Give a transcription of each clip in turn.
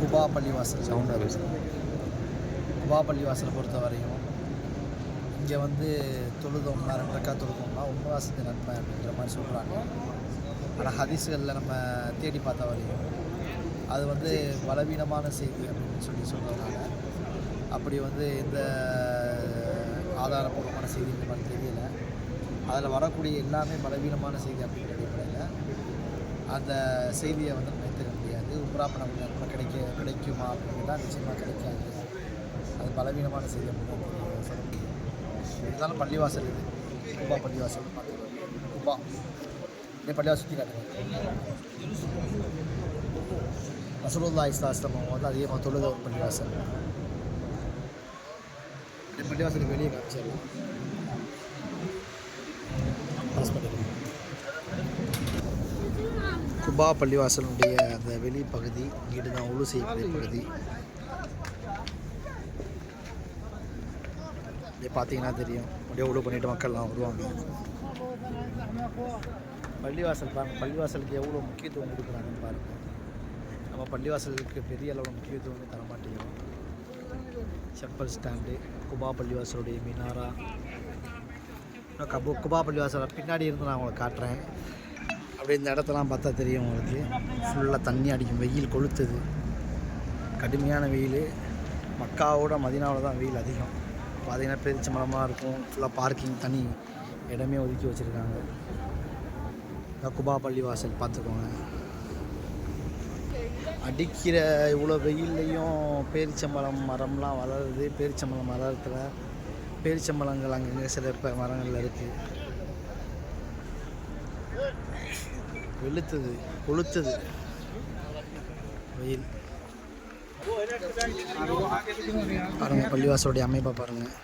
குபா பள்ளிவாசல் சவுண்டாக குபா பள்ளிவாசலை பொறுத்த வரையும் இங்கே வந்து தொழுதோம்னா ரெண்டு ரக்கா தொழுதோம்னா உண்மையாக நன்மை அப்படிங்கிற மாதிரி சொல்கிறாங்க ஆனால் ஹதீஸ்களில் நம்ம தேடி பார்த்த வரையும் அது வந்து பலவீனமான செய்தி அப்படின்னு சொல்லி சொல்கிறாங்க அப்படி வந்து எந்த ஆதாரபூர்வமான செய்தி இந்த மாதிரி தெரியல. அதில் வரக்கூடிய எல்லாமே பலவீனமான செய்தி அப்படிங்கிற அடிப்படையில் அந்த செய்தியை வந்து நம்ம எடுத்துக்க முடியாது. உப்ரா பண்ண முடியாது கிடைக்க கிடைக்குமா அப்படின்னா நிச்சயமாக கிடைக்காது. அது பலவீனமான செய்தி அப்படின்னு சொல்ல முடியும் இருந்தாலும் பள்ளிவாசல் இது. குபா பள்ளிவாசல் பார்த்துக்கோங்க. குபா இந்த பள்ளிவாசல் சுற்றி காட்டுங்க. ரசூலுல்லாஹி இஸ்லாஸ்லமம் வந்து அதிகமாக தொழுத ஒரு பள்ளிவாசல். பள்ளிவாசலுக்கு வெளியே காமிச்சிடலாம் குபா பள்ளிவாசலுடைய அந்த வெளிப்பகுதி இங்கிட்டு தான் உழு செய்யக்கூடிய பகுதி. அப்படியே பார்த்தீங்கன்னா தெரியும். அப்படியே உழு பண்ணிட்டு மக்கள்லாம் வருவாங்க. பள்ளிவாசல் பாருங்கள் பள்ளிவாசலுக்கு எவ்வளோ முக்கியத்துவம் கொடுக்குறாங்கன்னு பாருங்கள் நம்ம பள்ளிவாசலுக்கு பெரிய அளவில் முக்கியத்துவம் தர மாட்டேங்கிறோம் செப்பல் ஸ்டாண்டு குபா பள்ளிவாசலுடைய மினாரா. இன்னும் கபு குபா பள்ளிவாசல் பின்னாடி இருந்து நான் உங்களுக்கு காட்டுறேன். அப்படியே இந்த இடத்தெல்லாம் பார்த்தா தெரியும் உங்களுக்கு. ஃபுல்லாக தண்ணி அடிக்கும். வெயில் கொளுத்துது. கடுமையான வெயில். மக்காவோட மதினாவில் தான் வெயில் அதிகம். பார்த்தீங்கன்னா பெருச்ச மரமாக இருக்கும். ஃபுல்லாக பார்க்கிங் தனி இடமே ஒதுக்கி வச்சுருக்காங்க. குபா பள்ளிவாசல் பார்த்துக்கோங்க. அடிக்கிற இவ்வளோ வெயில்லையும் பேரிச்சம்பழம் மரம்லாம் வளருது. பேரிச்சம்பழம் மரத்தில் பேரிச்சம்பழங்கள் அங்கங்கே சில ப- மரங்கள்ல இருக்குது வெளுத்தது கொளுத்தது. வெயில். பாருங்கள் பள்ளிவாசலுடைய அமைப்பை பாருங்கள்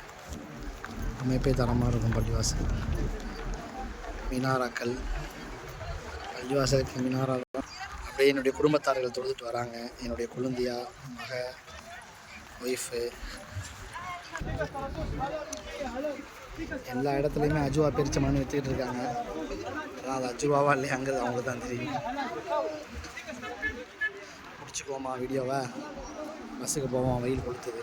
அமைப்பே தரமாக இருக்கும் பள்ளிவாசல். மினாராக்கள். பள்ளிவாசலுக்கு மினாரா தான். அப்படியே என்னுடைய குடும்பத்தார்கள் தொழுதுட்டு வராங்க. என்னுடைய குழந்தையா மக ஒய்ஃபு எல்லா இடத்துலையுமே அஜுவா பெரிச்சமானு வச்சுக்கிட்டு இருக்காங்க. ஆனால் அது அஜுவாவா இல்லையாங்கிறது அவங்களுக்கு தான் தெரியும். முடிச்சுக்குவோமா வீடியோவை பஸ்ஸுக்கு போவோம் வெயில் கொடுத்தது